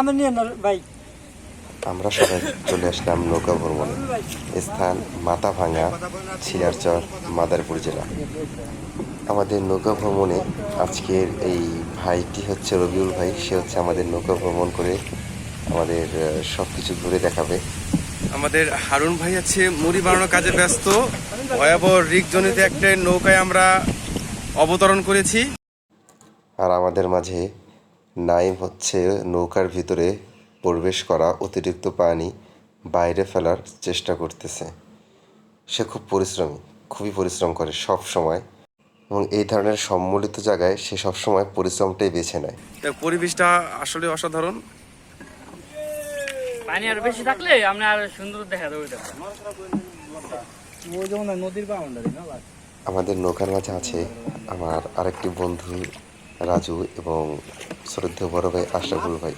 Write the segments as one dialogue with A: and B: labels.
A: আমরা নিয়ে না ভাই।
B: আমরা সবাই চলে আসলাম নৌকা ভ্রমণে। স্থান মাথা ভাঙা ছিলারচর মাদারপুর জেলা। আমাদের নৌকা ভ্রমণে আজকের এই ভাইটি হচ্ছে রবিউল ভাই। সে হচ্ছে আমাদের নৌকা ভ্রমণ করে আমাদের সব কিছু ঘুরে দেখাবে।
C: আমাদের হারুন ভাই আছে মুড়ি বানানোর কাজে ব্যস্ত। ভয়াবহ রিকজনিত একটা নৌকায় আমরা অবতরণ করেছি।
B: আর আমাদের মাঝে নাইম হচ্ছে নৌকার ভিতরে প্রবেশ করা অতিরিক্ত পানি বাইরে ফেলার চেষ্টা করতেছে। সে খুব পরিশ্রমী খুবই পরিশ্রম করে সব সময় এবং এই ধরনের সম্মিলিত জায়গায় সে সব সময় পরিশ্রমটাই বেছে নেয়।
C: পরিবেশটা আসলে অসাধারণ।
D: পানি আর বেশি থাকলে আপনি আর সুন্দর দেখা
A: নদীর
B: আমাদের নৌকার মাঝে আছে আমার আরেকটি বন্ধু রাজু এবং শ্রদ্ধেয় বড় ভাই আশরাফুল ভাই।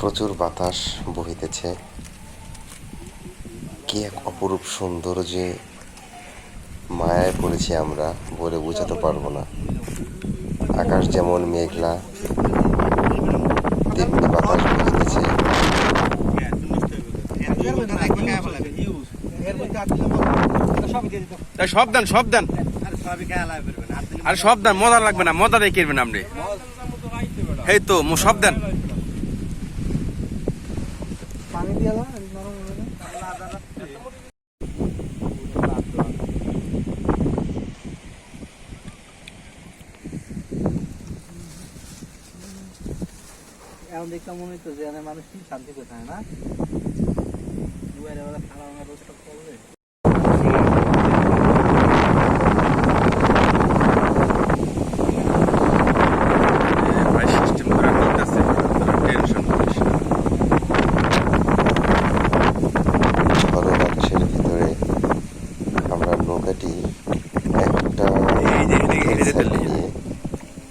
B: প্রচুর বাতাস বহিতেছে। কি এক অপরূপ সুন্দর যে মায়ায় পড়েছি আমরা বলে বোঝাতে পারব না। আকাশ যেমন মেঘলা, তেমনি বাতাস বহিতেছে।
A: এর
C: তাই সব দেন সব দেন। আর সব দেন মজা লাগবে না মজা দিয়ে কিনবেন আপনি। এই তো সব দেন।
A: এখন দেখলাম মনে যে মানুষ কি শান্তি কোথায় না? দুয়ারে বেলা খাওয়া রোজটা করলে
C: ভাই সিস্টেম করে করতেছে টেনশন করিস না।
B: ঝড়ো বাতাসের ভিতরে আমরা নৌকাটি একটা
C: এই যে এদিকে হেঁটে যেতে
B: সাইড নিয়ে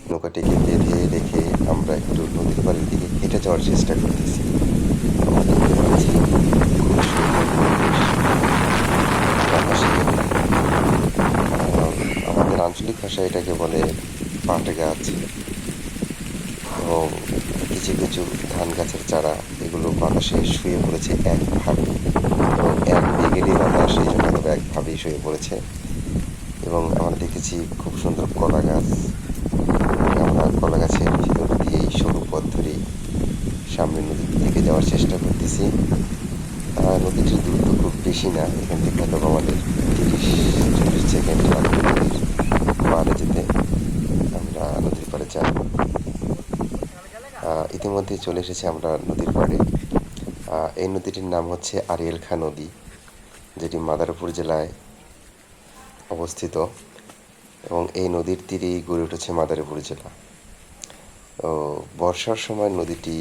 B: নৌকাটিকে বেঁধে রেখে আমরা একটু নদীর পাড়ের দিকে হেঁটে যাওয়ার চেষ্টা করতেছি আমরা দেখতে পাচ্ছি খুব সুন্দর পরিবেশ। বাতাসে আহ, আমাদের আঞ্চলিক ভাষায় এটাকে বলে পাট গাছ এবং কিছু কিছু ধান গাছের চারা এগুলো বাতাসে শুয়ে পড়েছে একভাবে এবং এক বেগেরই বাতাস এই জন্য তবে একভাবেই শুয়ে পড়েছে। এবং আমরা দেখেছি খুব সুন্দর কলা গাছ। আমরা কলা গাছের ভিতর দিয়েই সরু পথ ধরেই সামনে নদীর দিকে যাওয়ার চেষ্টা করতেছি। নদীটির দূরত্ব খুব বেশি না। এখান থেকে হয়তো আমাদের তিরিশ, চল্লিশ সেকেন্ড পাড়ে যেতে আমরা নদীর পাড়ে যাব। ইতিমধ্যে চলে এসেছি আমরা নদীর পাড়ে। এই নদীটির নাম হচ্ছে আরিয়েল খা নদী, যেটি মাদারপুর জেলায় অবস্থিত এবং এই নদীর তীরেই গড়ে উঠেছে মাদারীপুর জেলা। বর্ষার সময় নদীটি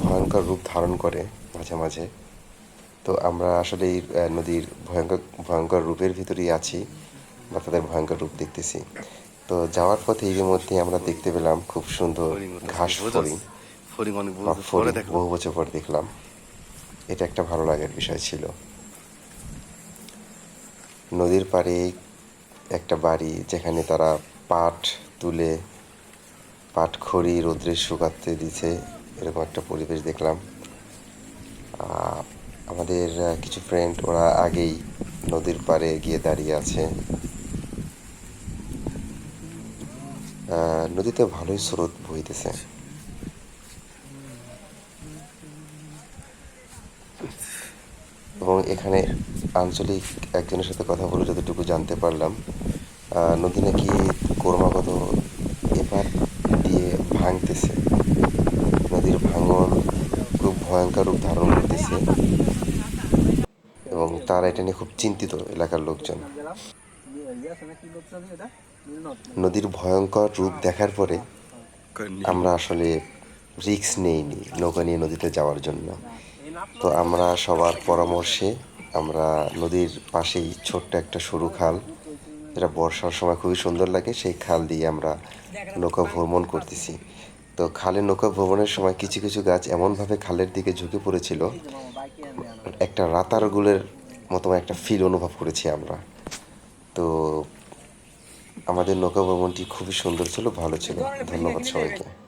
B: ভয়ঙ্কর রূপ ধারণ করে মাঝে মাঝে। তো আমরা আসলে এই নদীর ভয়ঙ্কর ভয়ঙ্কর রূপের ভিতরেই আছি বা তাদের ভয়ঙ্কর রূপ দেখতেছি। তো যাওয়ার পথে এর মধ্যে আমরা দেখতে পেলাম খুব সুন্দর ঘাস ফড়িং বহু বছর পর দেখলাম। এটা একটা ভালো লাগার বিষয় ছিল। নদীর পাড়ে একটা বাড়ি যেখানে তারা পাট তুলে পাট খড়ি রোদ্রে শুকাতে দিছে। এরকম একটা পরিবেশ দেখলাম। আমাদের কিছু ফ্রেন্ড ওরা আগেই নদীর পাড়ে গিয়ে দাঁড়িয়ে আছে। নদীতে ভালোই স্রোত বইতেছে। এবং এখানে আঞ্চলিক একজনের সাথে কথা বলে যতটুকু জানতে পারলাম নদী নাকি ক্রমাগত এপার দিয়ে ভাঙতেছে নদীর ভাঙন ভয়ঙ্কর রূপ ধারণ করতেছে। এবং তারা এটা নিয়ে খুব চিন্তিত এলাকার লোকজন। নদীর ভয়ঙ্কর রূপ দেখার পরে আমরা আসলে রিস্ক নেইনি নৌকা নিয়ে নদীতে যাওয়ার জন্য। তো আমরা সবার পরামর্শে আমরা নদীর পাশেই ছোট্ট একটা সরু খাল, যেটা বর্ষার সময় খুবই সুন্দর লাগে, সেই খাল দিয়ে আমরা নৌকা ভ্রমণ করতেছি। তো খালের নৌকা ভ্রমণের সময় কিছু কিছু গাছ এমনভাবে খালের দিকে ঝুঁকে পড়েছিল, একটা রাতার গুলের মতো একটা ফিল অনুভব করেছি আমরা। তো আমাদের নৌকা ভ্রমণটি খুবই সুন্দর ছিল, ভালো ছিল। ধন্যবাদ সবাইকে।